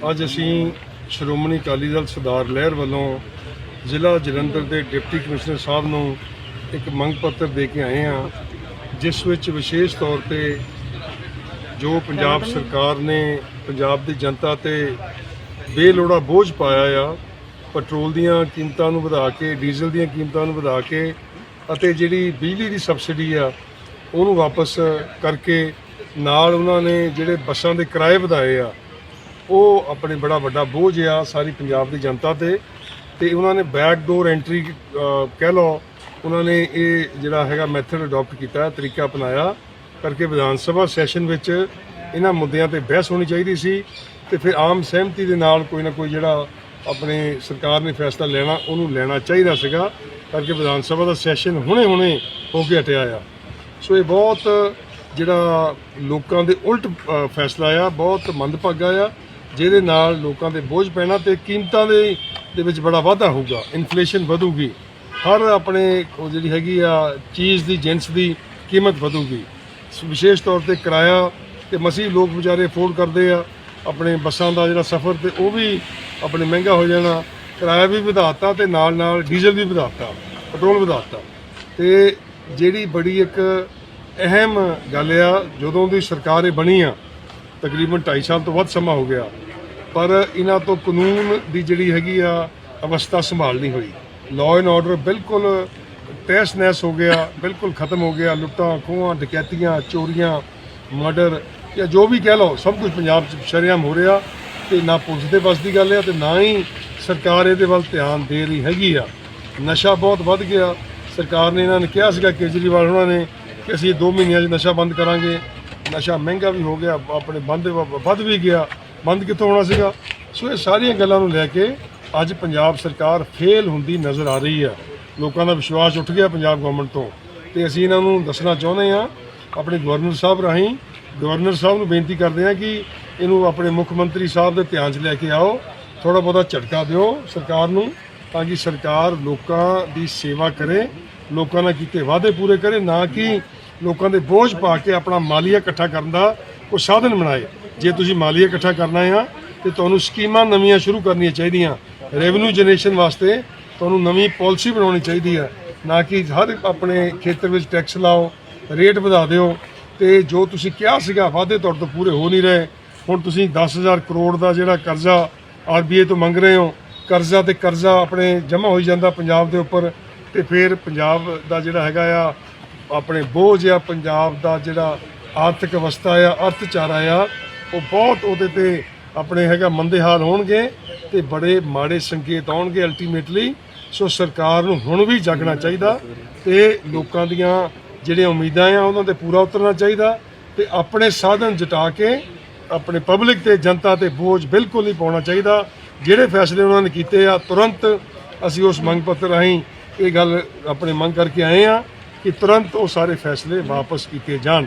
ਅੱਜ ਅਸੀਂ ਸ਼੍ਰੋਮਣੀ ਅਕਾਲੀ ਦਲ ਸਰਦਾਰ ਲਹਿਰ ਵੱਲੋਂ ਜ਼ਿਲ੍ਹਾ ਜਲੰਧਰ ਦੇ ਡਿਪਟੀ ਕਮਿਸ਼ਨਰ ਸਾਹਿਬ ਨੂੰ ਇੱਕ ਮੰਗ ਪੱਤਰ ਦੇ ਕੇ ਆਏ ਹਾਂ ਜਿਸ ਵਿੱਚ ਵਿਸ਼ੇਸ਼ ਤੌਰ ਤੇ ਜੋ ਪੰਜਾਬ ਸਰਕਾਰ ਨੇ ਪੰਜਾਬ ਦੀ ਜਨਤਾ ਤੇ ਬੇਲੋੜਾ ਬੋਝ ਪਾਇਆ ਆ ਪੈਟਰੋਲ ਦੀਆਂ ਕੀਮਤਾਂ ਨੂੰ ਵਧਾ ਕੇ ਡੀਜ਼ਲ ਦੀਆਂ ਕੀਮਤਾਂ ਨੂੰ ਵਧਾ ਕੇ ਅਤੇ ਜਿਹੜੀ ਬਿਜਲੀ ਦੀ ਸਬਸਿਡੀ ਆ ਉਹਨੂੰ ਵਾਪਸ ਕਰਕੇ ਨਾਲ ਉਹਨਾਂ ਨੇ ਜਿਹੜੇ ਬੱਸਾਂ ਦੇ ਕਿਰਾਏ ਵਧਾਏ ਆ ਉਹ ਆਪਣੇ ਬੜਾ ਵੱਡਾ ਬੋਝ ਆ ਸਾਰੀ ਪੰਜਾਬ ਦੀ ਜਨਤਾ ਤੇ। ਤੇ ਉਹਨਾਂ ਨੇ ਬੈਕ ਡੋਰ ਐਂਟਰੀ ਕਹਿ ਲਓ, ਉਹਨਾਂ ਨੇ ਇਹ ਜਿਹੜਾ ਹੈਗਾ ਮੈਥਡ ਅਡਾਪਟ ਕੀਤਾ, ਤਰੀਕਾ ਅਪਣਾਇਆ। ਕਰਕੇ ਵਿਧਾਨ ਸਭਾ ਸੈਸ਼ਨ ਵਿੱਚ ਇਹਨਾਂ ਮੁੱਦਿਆਂ ਤੇ ਬਹਿਸ ਹੋਣੀ ਚਾਹੀਦੀ ਸੀ ਤੇ ਫਿਰ ਆਮ ਸਹਿਮਤੀ ਦੇ ਨਾਲ ਕੋਈ ਨਾ ਕੋਈ ਜਿਹੜਾ ਆਪਣੇ ਸਰਕਾਰ ਨੇ ਫੈਸਲਾ ਲੈਣਾ, ਉਹਨੂੰ ਲੈਣਾ ਚਾਹੀਦਾ ਸੀਗਾ। ਕਰਕੇ ਵਿਧਾਨ ਸਭਾ ਦਾ ਸੈਸ਼ਨ ਹੁਣੇ-ਹੁਣੇ ਹੋ ਕੇ ਹਟਿਆ ਆ। ਸੋ ਇਹ ਬਹੁਤ ਜਿਹੜਾ ਲੋਕਾਂ ਦੇ ਉਲਟ ਫੈਸਲਾ ਆ, ਬਹੁਤ ਮੰਦਭਾਗਾ ਆ। ਜਿਹਦੇ ਨਾਲ ਲੋਕਾਂ ਦੇ ਬੋਝ ਪੈਣਾ ਤੇ ਕੀਮਤਾਂ ਦੇ ਦੇ ਵਿੱਚ ਬੜਾ ਵਾਧਾ ਹੋਊਗਾ ਇਨਫਲੇਸ਼ਨ ਵਧੂਗੀ, ਹਰ ਆਪਣੇ ਉਹ ਜਿਹੜੀ ਹੈਗੀ ਆ ਚੀਜ਼ ਦੀ ਜਿੰਸ ਦੀ ਕੀਮਤ ਵਧੂਗੀ। ਵਿਸ਼ੇਸ਼ ਤੌਰ ਤੇ ਕਿਰਾਇਆ ਤੇ ਮਸੀਹ ਲੋਕ ਵਿਚਾਰੇ ਅਫੋਰਡ ਕਰਦੇ ਆ, ਆਪਣੇ ਬੱਸਾਂ ਦਾ ਜਿਹੜਾ ਸਫ਼ਰ ਤੇ ਉਹ ਵੀ ਆਪਣੇ ਮਹਿੰਗਾ ਹੋ ਜਾਣਾ, ਕਿਰਾਇਆ ਵੀ ਵਧਾਤਾ ਤੇ ਨਾਲ ਨਾਲ ਡੀਜ਼ਲ ਵੀ ਵਧਾਤਾ, ਪੈਟਰੋਲ ਵਧਾਤਾ। ਤੇ ਜਿਹੜੀ ਬੜੀ ਇੱਕ ਅਹਿਮ ਗੱਲ ਆ, ਜਦੋਂ ਦੀ ਸਰਕਾਰ ਇਹ ਬਣੀ ਆ ਤਕਰੀਬਨ 2.5 ਸਾਲ ਤੋਂ ਵੱਧ ਸਮਾਂ ਹੋ ਗਿਆ। ਪਰ ਇਹਨਾਂ ਤੋਂ ਕਾਨੂੰਨ ਦੀ ਜਿਹੜੀ ਹੈਗੀ ਆ, ਅਵਸਥਾ ਸੰਭਾਲ ਨਹੀਂ ਹੋਈ। ਲਾਅ ਐਂਡ ਆਰਡਰ ਬਿਲਕੁਲ ਤਹਿਸ ਨਹਿਸ ਹੋ ਗਿਆ, ਬਿਲਕੁਲ ਖਤਮ ਹੋ ਗਿਆ। ਲੁੱਟਾਂ, ਖੋਹਾਂ, ਡਕੈਤੀਆਂ, ਚੋਰੀਆਂ, ਮਰਡਰ ਜਾਂ ਜੋ ਵੀ ਕਹਿ ਲਓ, ਸਭ ਕੁਝ ਪੰਜਾਬ 'ਚ ਸ਼ਰੇਆਮ ਹੋ ਰਿਹਾ ਤੇ ਨਾ ਪੁਲਿਸ ਦੇ ਵੱਸ ਦੀ ਗੱਲ ਆ ਤੇ ਨਾ ਹੀ ਸਰਕਾਰ ਇਹਦੇ ਵੱਲ ਧਿਆਨ ਦੇ ਰਹੀ ਹੈਗੀ ਆ। ਨਸ਼ਾ ਬਹੁਤ ਵੱਧ ਗਿਆ। ਸਰਕਾਰ ਨੇ ਇਹਨਾਂ ਨੇ ਕਿਹਾ ਸੀਗਾ ਕੇਜਰੀਵਾਲ ਉਹਨਾਂ ਨੇ ਕਿ ਅਸੀਂ 2 ਮਹੀਨਿਆਂ 'ਚ ਨਸ਼ਾ ਬੰਦ ਕਰਾਂਗੇ। ਨਸ਼ਾ ਮਹਿੰਗਾ ਵੀ ਹੋ ਗਿਆ, ਆਪਣੇ ਬੰਦ ਵ- ਵੱਧ ਵੀ ਗਿਆ, ਬੰਦ ਕਿੱਥੋਂ ਹੋਣਾ ਸੀਗਾ? ਸੋ ਇਹ ਸਾਰੀਆਂ ਗੱਲਾਂ ਨੂੰ ਲੈ ਕੇ ਅੱਜ ਪੰਜਾਬ ਸਰਕਾਰ ਫੇਲ ਹੁੰਦੀ ਨਜ਼ਰ ਆ ਰਹੀ ਹੈ। ਲੋਕਾਂ ਦਾ ਵਿਸ਼ਵਾਸ ਉੱਠ ਗਿਆ ਪੰਜਾਬ ਗਵਰਨਮੈਂਟ ਤੋਂ। ਤੇ ਅਸੀਂ ਇਹਨਾਂ ਨੂੰ ਦੱਸਣਾ ਚਾਹੁੰਦੇ ਹਾਂ, ਆਪਣੇ ਗਵਰਨਰ ਸਾਹਿਬ ਰਾਹੀਂ ਗਵਰਨਰ ਸਾਹਿਬ ਨੂੰ ਬੇਨਤੀ ਕਰਦੇ ਹਾਂ ਕਿ ਇਹਨੂੰ ਆਪਣੇ ਮੁੱਖ ਮੰਤਰੀ ਸਾਹਿਬ ਦੇ ਧਿਆਨ 'ਚ ਲੈ ਕੇ ਆਓ। ਥੋੜਾ ਬਹੁਤਾ ਝਟਕਾ ਦਿਓ ਸਰਕਾਰ ਨੂੰ, ਤਾਂ ਕਿ ਸਰਕਾਰ ਲੋਕਾਂ ਦੀ ਸੇਵਾ ਕਰੇ, ਲੋਕਾਂ ਨਾਲ ਕੀਤੇ ਵਾਅਦੇ ਪੂਰੇ ਕਰੇ, ਨਾ ਕਿ ਲੋਕਾਂ ਦੇ ਬੋਝ ਪਾ ਕੇ ਆਪਣਾ ਮਾਲੀਆ ਇਕੱਠਾ ਕਰਨ ਦਾ ਕੋਈ ਸਾਧਨ ਬਣਾਏ। ਜੇ ਤੁਸੀਂ ਮਾਲੀਆ ਇਕੱਠਾ ਕਰਨਾ ਆ ਤੇ ਤੁਹਾਨੂੰ ਸਕੀਮਾਂ ਨਵੀਆਂ ਸ਼ੁਰੂ ਕਰਨੀਆਂ ਚਾਹੀਦੀਆਂ। ਰੈਵਨਿਊ ਜਨਰੇਸ਼ਨ ਵਾਸਤੇ ਤੁਹਾਨੂੰ ਨਵੀਂ ਪਾਲਿਸੀ ਬਣਾਉਣੀ ਚਾਹੀਦੀ ਹੈ। ਨਾ ਕਿ ਹਰ ਆਪਣੇ ਖੇਤਰ ਵਿੱਚ ਟੈਕਸ ਲਾਓ ਰੇਟ ਵਧਾ ਦਿਓ ਤੇ ਜੋ ਤੁਸੀਂ ਕਿਹਾ ਸੀਗਾ ਵਾਅਦੇ ਤੌਰ ਤੋਂ ਪੂਰੇ ਹੋ ਨਹੀਂ ਰਹੇ। ਹੁਣ ਤੁਸੀਂ 10000 ਕਰੋੜ ਦਾ ਜਿਹੜਾ ਕਰਜ਼ਾ ਆਰਬੀਆਈ ਤੋਂ ਮੰਗ ਰਹੇ ਹੋ, ਕਰਜ਼ਾ ਤੇ ਕਰਜ਼ਾ ਆਪਣੇ ਜਮ੍ਹਾਂ ਹੋਈ ਜਾਂਦਾ ਪੰਜਾਬ ਦੇ ਉੱਪਰ ਤੇ ਫਿਰ ਪੰਜਾਬ ਦਾ ਜਿਹੜਾ ਹੈਗਾ ਆ ਆਪਣੇ ਬੋਝ ਆ, ਪੰਜਾਬ ਦਾ ਜਿਹੜਾ ਆਰਥਿਕ ਅਵਸਥਾ ਆ, ਅਰਥਚਾਰਾ ਆ, ਉਹ ਬਹੁਤ ਉਹਦੇ ਤੇ ਆਪਣੇ ਹੈਗਾ ਮੰਦੇ ਹਾਲ ਹੋਣਗੇ ਤੇ ਬੜੇ ਮਾੜੇ ਸੰਕੇਤ ਆਉਣਗੇ ਅਲਟੀਮੇਟਲੀ ਸੋ ਸਰਕਾਰ ਨੂੰ ਹੁਣ ਵੀ ਜਾਗਣਾ ਚਾਹੀਦਾ ਤੇ ਲੋਕਾਂ ਦੀਆਂ ਜਿਹੜੀਆਂ ਉਮੀਦਾਂ ਆ, ਉਹਨਾਂ ਤੇ ਪੂਰਾ ਉਤਰਨਾ ਚਾਹੀਦਾ ਤੇ ਆਪਣੇ ਸਾਧਨ ਜਟਾ ਕੇ ਆਪਣੇ ਪਬਲਿਕ ਤੇ, ਜਨਤਾ ਤੇ ਬੋਝ ਬਿਲਕੁਲ ਨਹੀਂ ਪਾਉਣਾ ਚਾਹੀਦਾ। ਜਿਹੜੇ ਫੈਸਲੇ ਉਹਨਾਂ ਨੇ ਕੀਤੇ ਆ, ਤੁਰੰਤ ਅਸੀਂ ਉਸ ਮੰਗ ਪੱਤਰ ਰਾਹੀਂ ਇਹ ਗੱਲ ਆਪਣੇ ਮੰਗ ਕਰਕੇ ਆਏ ਆ। ਕਿ ਤੁਰੰਤ ਉਹ ਸਾਰੇ ਫੈਸਲੇ ਵਾਪਸ ਕੀਤੇ ਜਾਣ।